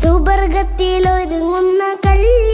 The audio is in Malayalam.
സുവർഗത്തിൽ ഒരുങ്ങുന്ന കല്യാണം